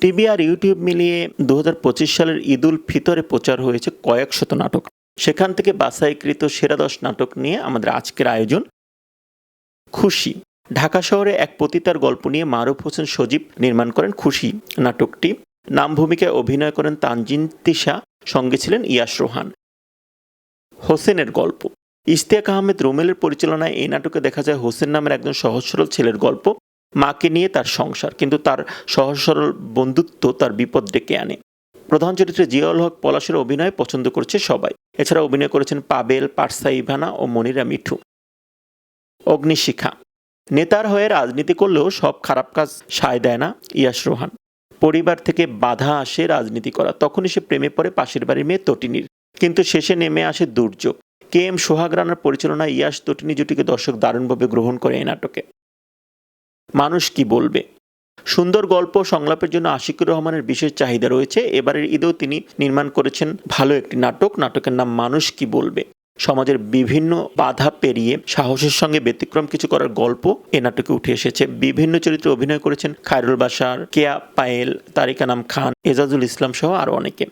TV আর YouTube মিলিয়ে দু হাজার পঁচিশ সালের ঈদ উল ফিতরে প্রচার হয়েছে কয়েক শত নাটক। সেখান থেকে বাছাইকৃত সেরা দশ নাটক নিয়ে আমাদের আজকের আয়োজন। খুশি। ঢাকা শহরে এক পতিতার গল্প নিয়ে মারুফ হোসেন সজীব নির্মাণ করেন খুশি নাটকটি। নাম ভূমিকায় অভিনয় করেন তানজিন তিশা, সঙ্গে ছিলেন ইয়াস রোহান। হোসেনের গল্প। ইশতিয়াক আহমেদ রুমেলের পরিচালনায় এই নাটকে দেখা যায় হোসেন নামের একজন সহজ সরল ছেলের গল্প। মাকে নিয়ে তার সংসার, কিন্তু তার সহজ সরল বন্ধুত্ব তার বিপদ ডেকে আনে। প্রধান চরিত্রে জিয়াউল হক পলাশের অভিনয় পছন্দ করছে সবাই। এছাড়া অভিনয় করেছেন পাবেল, পার্সা ইভানা ও মনিরা মিঠু। অগ্নিশিখা। নেতার হয়ে রাজনীতি করলেও সব খারাপ কাজ সায় দেয় না ইয়াস রোহান। পরিবার থেকে বাধা আসে রাজনীতি করা, তখনই সে প্রেমে পড়ে পাশের বাড়ির মেয়ে তটিনীর। কিন্তু শেষে নেমে আসে দুর্যোগ। কে এম সোহাগ রানার পরিচালনায় ইয়াস তটিনী জুটিকে দর্শক দারুণভাবে গ্রহণ করে এই নাটকে। মানুষ কি বলবে? সুন্দর গল্প সংলাপের জন্য আশিকুর রহমানের বিশেষ চাহিদা রয়েছে। এবারের ঈদেও তিনি নির্মাণ করেছেন ভালো একটি নাটক। নাটকের নাম মানুষ কি বলবে? সমাজের বিভিন্ন বাধা পেরিয়ে সাহসের সঙ্গে ব্যতিক্রম কিছু করার গল্প এ নাটকে উঠে এসেছে। বিভিন্ন চরিত্রে অভিনয় করেছেন খায়রুল বাসার কেয়া পায়েল, তারিকা নাম খান, এজাজুল ইসলাম সহ আরও অনেকে।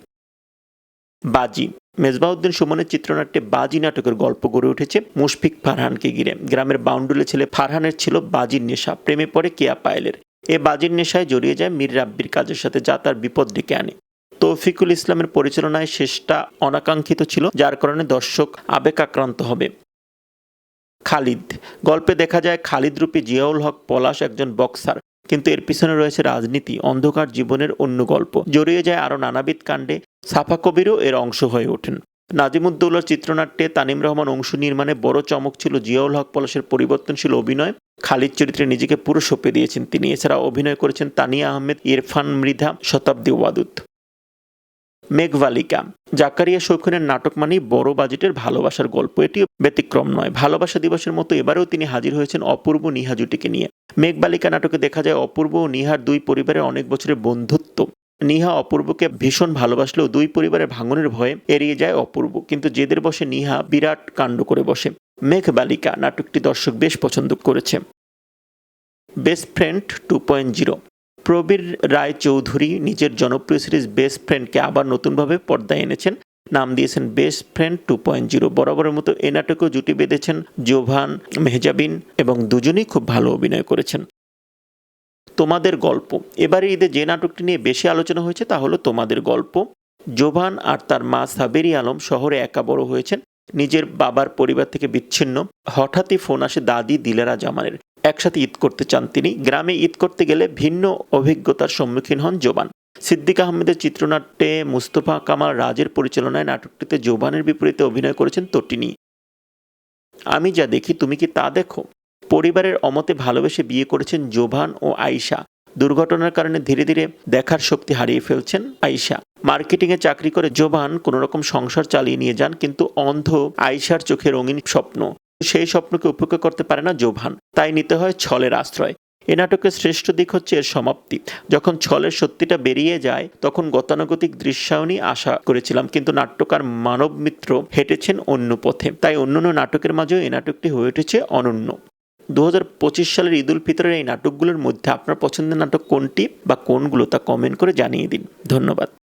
বাজি মেজবাউদ্দিন সুমনের চিত্রনাট্যে বাজি নাটকের গল্প গড়ে উঠেছে মুশফিক ফারহানকে ঘিরে। গ্রামের বাউন্ডুলে ছেলে ফারহানের ছিল বাজির নেশা, প্রেমে পড়ে কেয়া পায়েলের। এ বাজির নেশায় জড়িয়ে যায় মীর রাব্বির কাজের সাথে যা তার বিপদ ডেকে আনে। তৌফিকুল ইসলামের পরিচালনায় শেষটা অনাকাঙ্ক্ষিত ছিল, যার কারণে দর্শক আবেগ আক্রান্ত হবে। খালিদ। গল্পে দেখা যায় খালিদ রূপী জিয়াউল হক পলাশ একজন বক্সার, কিন্তু এর পিছনে রয়েছে রাজনীতি, অন্ধকার জীবনের অন্য গল্প। জড়িয়ে যায় আরও নানাবিধ কাণ্ডে সাফা কবিরও এর অংশ হয়ে ওঠেন। নাজিমুদ্দৌলার চিত্রনাট্যে তানিম রহমান অংশ নির্মাণে বড় চমক ছিল জিয়াউল হক পলাশের পরিবর্তনশীল অভিনয়। খালিদ চরিত্রে নিজেকে পুরো সঁপে দিয়েছেন তিনি। এছাড়া অভিনয় করেছেন তানিয়া আহমেদ, ইরফান মৃধা, শতাব্দী ওয়াদুদ। মেঘবালিকা, জাকারিয়া শৌখিনের নাটক মানেই বড় বাজেটের ভালোবাসার গল্প। এটিও ব্যতিক্রম নয়। ভালোবাসা দিবসের মতো এবারেও তিনি হাজির হয়েছেন অপূর্ব নিহা জুটিকে নিয়ে। মেঘবালিকা নাটকে দেখা যায় অপূর্ব ও নিহার দুই পরিবারের অনেক বছরের বন্ধুত্ব। নিহা অপূর্বকে ভীষণ ভালোবাসলেও দুই পরিবারের ভাঙনের ভয়ে এড়িয়ে যায় অপূর্ব, কিন্তু জেদের বসে নিহা বিরাট কাণ্ড করে বসে। মেঘবালিকা নাটকটি দর্শক বেশ পছন্দ করেছে। Best friend two point zero. Prabir Roy Chowdhury নিজের জনপ্রিয় সিরিজ বেস্ট ফ্রেন্ডকে আবার নতুনভাবে পর্দায় এনেছেন। নাম দিয়েছেন best friend two point zero. বরাবরের মতো এ নাটকেও জুটি বেঁধেছেন জোভান, মেহজাবিন এবং দুজনেই খুব ভালো অভিনয় করেছেন। তোমাদের গল্প। এবারে ঈদে যে নাটকটি নিয়ে বেশি আলোচনা হয়েছে তা হলো তোমাদের গল্প। জোভান আর তার মা সাবেরি আলম শহরে একা বড় হয়েছেন। নিজের বাবার পরিবার থেকে বিচ্ছিন্ন। হঠাৎই ফোন আসে দাদি দিলেরা জামানের একসাথে ঈদ করতে চান তিনি। গ্রামে ঈদ করতে গেলে ভিন্ন অভিজ্ঞতার সম্মুখীন হন জোবান সিদ্দিক আহমেদের চিত্রনাট্যে মুস্তফা কামাল রাজের পরিচালনায় নাটকটিতে জোবানের বিপরীতে অভিনয় করেছেন তটিনী। আমি যা দেখি, তুমি কি তা দেখো? পরিবারের অমতে ভালোবেসে বিয়ে করেছেন জোভান ও আয়শা। দুর্ঘটনার কারণে ধীরে ধীরে দেখার শক্তি হারিয়ে ফেলছেন আয়শা। মার্কেটিংয়ে চাকরি করে জোভান কোনোরকম সংসার চালিয়ে নিয়ে যান, কিন্তু অন্ধ আয়শার চোখে রঙিন স্বপ্ন। সেই স্বপ্নকে উপেক্ষা করতে পারে না জোভান। তাই নিতে হয় ছলের আশ্রয়। এ নাটকের শ্রেষ্ঠ দিক হচ্ছে এর সমাপ্তি। যখন ছলের সত্যিটা বেরিয়ে যায়, তখন গতানুগতিক দৃশ্যায়নই আশা করেছিলাম, কিন্তু নাট্যকার মানব মিত্র হেঁটেছেন অন্য পথে। তাই অন্যান্য নাটকের মাঝেও এই নাটকটি হয়ে উঠেছে অনন্য। দু হাজার পঁচিশ সালের ঈদ উল ফিতরের এই নাটকগুলোর মধ্যে আপনার পছন্দের নাটক কোনটি বা কোনগুলো তা কমেন্ট করে জানিয়ে দিন। ধন্যবাদ।